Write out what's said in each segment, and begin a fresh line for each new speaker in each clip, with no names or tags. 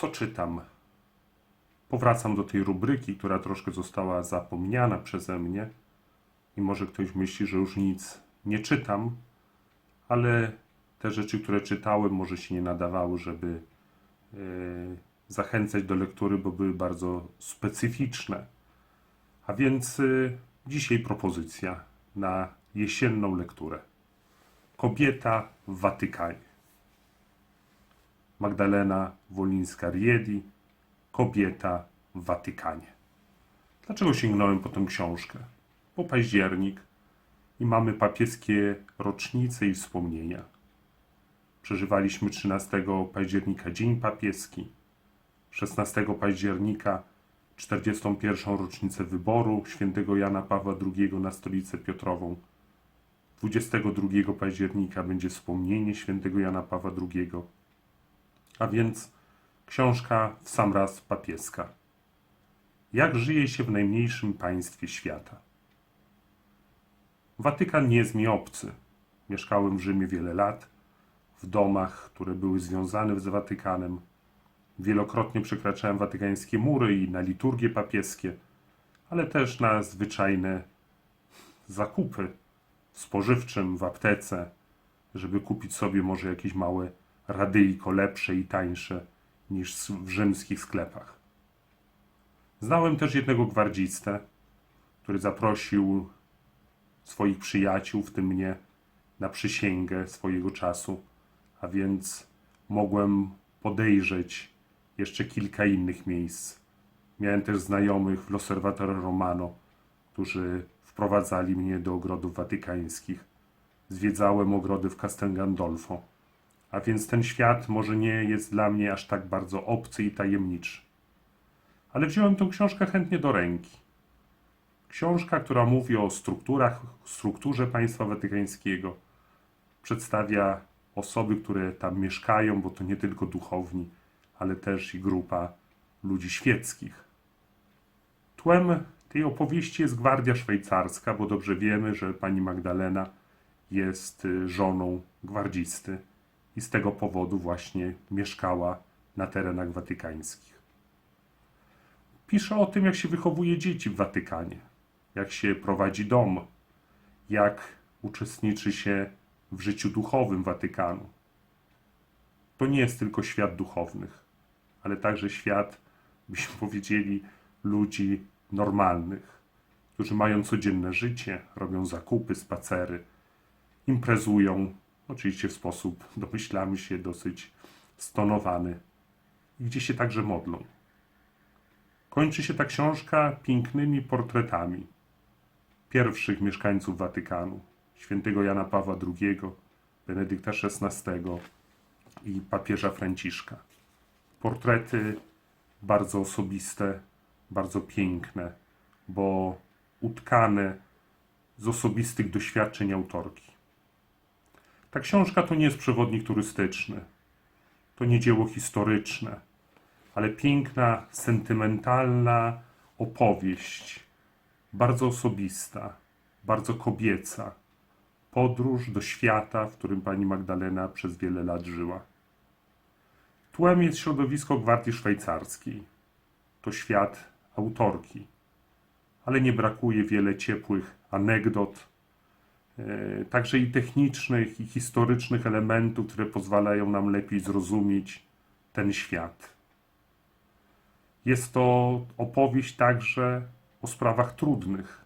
Co czytam? Powracam do tej rubryki, która troszkę została zapomniana przeze mnie. I może ktoś myśli, że już nic nie czytam, ale te rzeczy, które czytałem, może się nie nadawały, żeby e, zachęcać do lektury, bo były bardzo specyficzne. A więc e, dzisiaj propozycja na jesienną lekturę. Kobieta w Watykanie. Magdalena Wolińska-Riedi, Kobieta w Watykanie. Dlaczego sięgnąłem po tę książkę? Bo październik i mamy papieskie rocznice i wspomnienia. Przeżywaliśmy 13 października Dzień Papieski, 16 października 41. rocznicę wyboru świętego Jana Pawła II na stolicę Piotrową. 22 października będzie wspomnienie świętego Jana Pawła II. A więc książka w sam raz papieska. Jak żyje się w najmniejszym państwie świata? Watykan nie jest mi obcy. Mieszkałem w Rzymie wiele lat, w domach, które były związane z Watykanem. Wielokrotnie przekraczałem watykańskie mury i na liturgie papieskie, ale też na zwyczajne zakupy spożywczym, w aptece, żeby kupić sobie może jakieś małe radyjko lepsze i tańsze niż w rzymskich sklepach. Znałem też jednego gwardzistę, który zaprosił swoich przyjaciół, w tym mnie, na przysięgę swojego czasu, a więc mogłem podejrzeć jeszcze kilka innych miejsc. Miałem też znajomych w L'Osservatore Romano, którzy wprowadzali mnie do ogrodów watykańskich. Zwiedzałem ogrody w Castel Gandolfo, a więc ten świat może nie jest dla mnie aż tak bardzo obcy i tajemniczy. Ale wziąłem tę książkę chętnie do ręki. Książka, która mówi o strukturach, strukturze państwa watykańskiego, przedstawia osoby, które tam mieszkają, bo to nie tylko duchowni, ale też i grupa ludzi świeckich. Tłem tej opowieści jest gwardia szwajcarska, bo dobrze wiemy, że pani Magdalena jest y, żoną gwardzisty i z tego powodu właśnie mieszkała na terenach watykańskich. Pisze o tym, jak się wychowuje dzieci w Watykanie, jak się prowadzi dom, jak uczestniczy się w życiu duchowym Watykanu. To nie jest tylko świat duchownych, ale także świat, byśmy powiedzieli, ludzi normalnych, którzy mają codzienne życie, robią zakupy, spacery, imprezują, oczywiście w sposób, domyślamy się, dosyć stonowany, i gdzie się także modlą. Kończy się ta książka pięknymi portretami pierwszych mieszkańców Watykanu, świętego Jana Pawła II, Benedykta XVI i papieża Franciszka. Portrety bardzo osobiste, bardzo piękne, bo utkane z osobistych doświadczeń autorki. Ta książka to nie jest przewodnik turystyczny, to nie dzieło historyczne, ale piękna, sentymentalna opowieść, bardzo osobista, bardzo kobieca. Podróż do świata, w którym pani Magdalena przez wiele lat żyła. Tłem jest środowisko Gwardii Szwajcarskiej. To świat autorki, ale nie brakuje wiele ciepłych anegdot, także i technicznych, i historycznych elementów, które pozwalają nam lepiej zrozumieć ten świat. Jest to opowieść także o sprawach trudnych,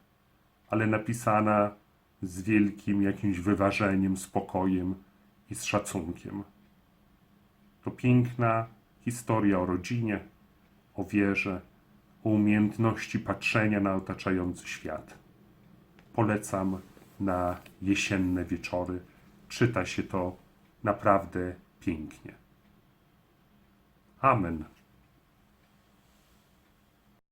ale napisana z wielkim jakimś wyważeniem, spokojem i z szacunkiem. To piękna historia o rodzinie, o wierze, o umiejętności patrzenia na otaczający świat. Polecam na jesienne wieczory. Czyta się to naprawdę pięknie. Amen.